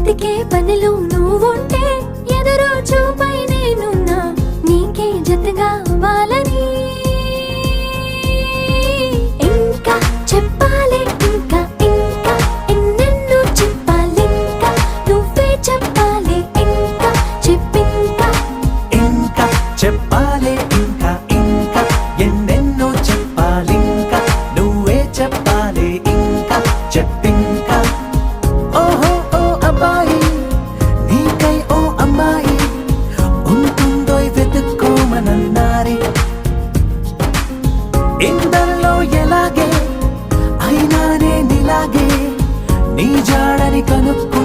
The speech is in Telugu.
వెతికే పనిలో నువ్వుంటే ఎదురు చూపై నేనున్నా నీకే జతగా అవ్వాలని. చెప్పాలి ఇంకా చెప్పి ఎందరిలో ఎలాగే అయినానే నిలాగే నీ జాడని కనుక్కు